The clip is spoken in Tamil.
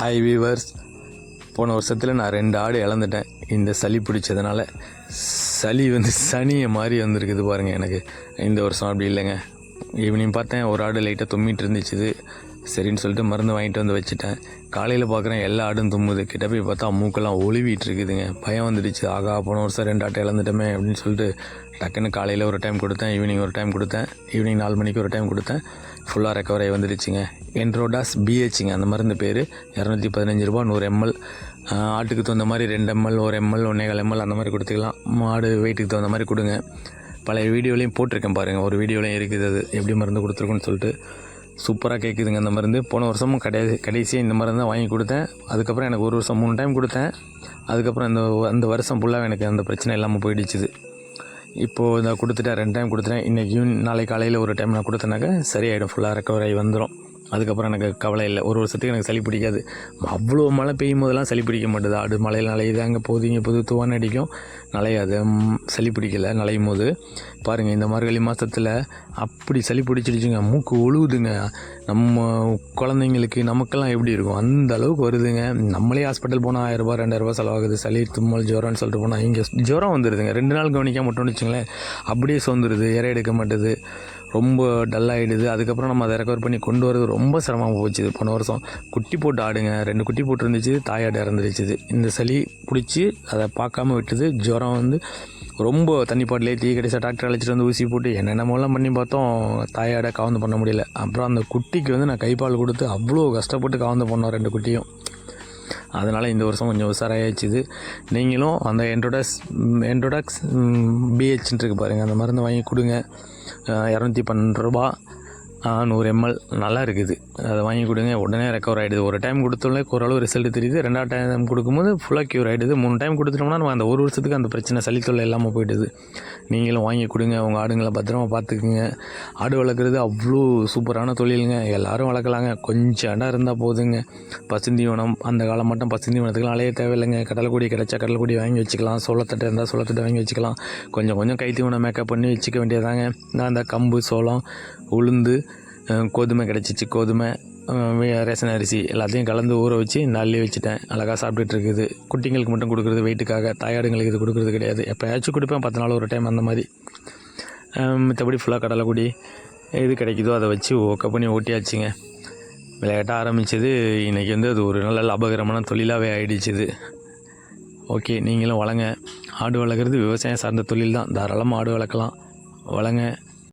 ஹாய் வீவர்ஸ் போன வருஷத்தில் நான் ரெண்டு ஆடு இழந்துட்டேன். இந்த சளி பிடிச்சதுனால சளி வந்து சனியை மாதிரி வந்திருக்குது பாருங்கள் எனக்கு. இந்த வருஷம் அப்படி இல்லைங்க. ஈவினிங் பார்த்தேன். ஒரு ஆடு லைட்டாக தும்மிட்டு இருந்துச்சு. சரின்னு சொல்லிட்டு மருந்து வாங்கிட்டு வந்து வச்சுட்டேன். காலையில் பார்க்குறேன் எல்லா ஆடும் தும்முது. கிட்ட போய் பார்த்தா மூக்கெல்லாம் ஒழுவிட்டு இருக்குதுங்க. பயம் வந்துடுச்சு. ஆகா போன வருஷம் ரெண்டு ஆட்டை இழந்துட்டோமே அப்படின்னு சொல்லிட்டு டக்குன்னு காலையில் ஒரு டைம் கொடுத்தேன் ஈவினிங் ஒரு டைம் கொடுத்தேன். ஈவினிங் நாலு மணிக்கு ஒரு டைம் கொடுத்தேன். ஃபுல்லாக ரெக்கவர் ஆகி வந்துடுச்சுங்க. என்ட்ரோடாஸ் பிஹெச்ங்க அந்த மருந்து பேர். இரநூத்தி பதினஞ்சு ரூபா நூறு எம்எல் ஆட்டுக்கு தகுந்த மாதிரி ரெண்டு எம்எல் ஒரு எம்எல் ஒன்றேகால் எம்எல் அந்த மாதிரி கொடுத்துக்கலாம். மாடு வெயிட்டுக்கு தகுந்த மாதிரி கொடுங்க. பழைய வீடியோலையும் போட்டிருக்கேன் பாருங்கள் ஒரு வீடியோலையும் இருக்குது அது. எப்படி மருந்து கொடுத்துருக்குன்னு சொல்லிட்டு. சூப்பராக கேட்குதுங்க அந்த மருந்து. போன வருஷமும் கடைசி கடைசியாக இந்த மருந்து தான் வாங்கி கொடுத்தேன். அதுக்கப்புறம் எனக்கு ஒரு வருஷம் மூணு டைம் கொடுத்தேன். அதுக்கப்புறம் இந்த அந்த வருஷம் ஃபுல்லாக எனக்கு அந்த பிரச்சனை இல்லாமல் போயிடுச்சுது. இப்போது இதை கொடுத்துட்டேன் ரெண்டு டைம் கொடுத்துட்டேன். இன்றைக்கி ஈவினிங் நாளை காலையில் ஒரு டைம் நான் கொடுத்தேனாக்கா சரியாயிடும். ஃபுல்லாக ரெக்கவர் ஆகி வந்துடும் அதுக்கப்புறம் எனக்கு கவலை இல்லை. ஒரு வருஷத்துக்கு எனக்கு சளி பிடிக்காது. அவ்வளோ மழை பெய்யும் போதெல்லாம் சளி பிடிக்க மாட்டுது. ஆடு மழையில் நலையுது. அங்கே போதுங்க இங்கே போகுது துவான் அடிக்கும். நலையாது. சளி பிடிக்கல. நலையும் போது. பாருங்கள் இந்த மார்கழி மாதத்தில் அப்படி சளி பிடிச்சிடுச்சுங்க. மூக்கு ஒழுகுதுங்க நம்ம குழந்தைங்களுக்கு நமக்கெல்லாம் எப்படி இருக்கும்? அந்த அளவுக்கு வருதுங்க. நம்மளே ஹாஸ்பிட்டல் போனால் ஆயிரரூபா ரெண்டாயிரரூபா செலவாகுது. சளி தும்மல் ஜுரம்னு சொல்லிட்டு போனால் இங்கே ஜுரம் வந்துடுதுங்க ரெண்டு நாள் கவனிக்காம மட்டும்னு வச்சுங்களேன். அப்படியே சொந்துருது இறை எடுக்க மாட்டுது. ரொம்ப டல்லாகிடுது அதுக்கப்புறம் நம்ம அதை ரெக்கவர் பண்ணி கொண்டு வரது ரொம்ப சிரமமாக போச்சுது போன வருஷம் குட்டி போட்டு ஆடுங்க. ரெண்டு குட்டி போட்டு இருந்துச்சு தாயாடு இறந்துருச்சுது இந்த சளி பிடிச்சி அதை பார்க்காம விட்டுது. ஜுரம் வந்து ரொம்ப தண்ணிப்பாட்டிலே தீ கடைசியாக டாக்டர் அழைச்சிட்டு வந்து ஊசி போட்டு என்னென்னமோலாம் பண்ணி பார்த்தோம். தாயாடை காவந்து பண்ண முடியல. அப்புறம் அந்த குட்டிக்கு வந்து நான் கைப்பால் கொடுத்து அவ்வளோ கஷ்டப்பட்டு காவந்து பண்ணோம் ரெண்டு குட்டியும். அதனால் இந்த வருஷம் கொஞ்சம் உஷாராயிடுச்சுது. நீங்களும் அந்த என்ட்ரோடக்ஸ் என்ட்ரோடக்ஸ் பிஹெச்ன்னு இருக்கு பாருங்கள் அந்த மருந்து வாங்கி கொடுங்க. இரநூத்தி பன்னெண்டு ரூபா நூறு எம்எல் நல்லா இருக்குது. அதை வாங்கி கொடுங்க. உடனே ரெக்கவர் ஆகிடுது ஒரு டைம் கொடுத்தோடனே ஓரளவு ரிசல்ட் தெரியுது. ரெண்டாவது டைம் கொடுக்கும்போது ஃபுல்லாக க்யூர் ஆகிடுது மூணு டைம் கொடுத்துட்டோம்னா நம்ம அந்த ஒரு வருஷத்துக்கு அந்த பிரச்சனை சளித்தொல்லை இல்லாமல் போயிடுது. நீங்களும் வாங்கி கொடுங்க. உங்கள் ஆடுங்களை பத்திரமா பார்த்துக்குங்க. ஆடு வளர்க்குறது அவ்வளோ சூப்பரான தொழிலுங்க. எல்லோரும் வளர்க்கலாங்க. கொஞ்சம் இடம் இருந்தால் போதுங்க. பசுந்தீவனம் அந்த காலம் மட்டும் பசுந்தீவனத்துக்குலாம் அலைய தேவையில்லைங்க. கடல்கொடி கிடச்சா கடலைக்குடி வாங்கி வச்சுக்கலாம். சோளத்தட்டை இருந்தால் சோளத்தட்டை வாங்கி வச்சுக்கலாம். கொஞ்சம் கொஞ்சம் கைத்தீவனம் மேக்கப் பண்ணி வச்சுக்க வேண்டியதாங்க நான் அந்த கம்பு சோளம் உளுந்து கோதுமை கிடச்சிச்சு. கோதுமை ரேஷன் அரிசி எல்லாத்தையும் கலந்து ஊற வச்சு நல்லி வச்சுட்டேன். அழகாக சாப்பிட்டுட்டு இருக்குது. குட்டிங்களுக்கு மட்டும் கொடுக்குறது வெயிட்டுக்காக தாயாடுங்களுக்கு இது கொடுக்குறது கிடையாது. எப்போயாச்சும் கொடுப்பேன். பத்து நாள் ஒரு டைம் அந்த மாதிரி. மற்றபடி ஃபுல்லாக கடலைக்குடி எது கிடைக்குதோ அதை வச்சு ஒக்க பண்ணி ஓட்டியாச்சுங்க. விளையாட்ட ஆரம்பிச்சது இன்றைக்கி வந்து அது ஒரு நல்ல லாபகரமான தொழிலாகவே ஆயிடுச்சுது ஓகே நீங்களும் வளங்க. ஆடு வளர்க்குறது விவசாயம் சார்ந்த தொழில் தான். தாராளமாக ஆடு வளர்க்கலாம். வளங்க.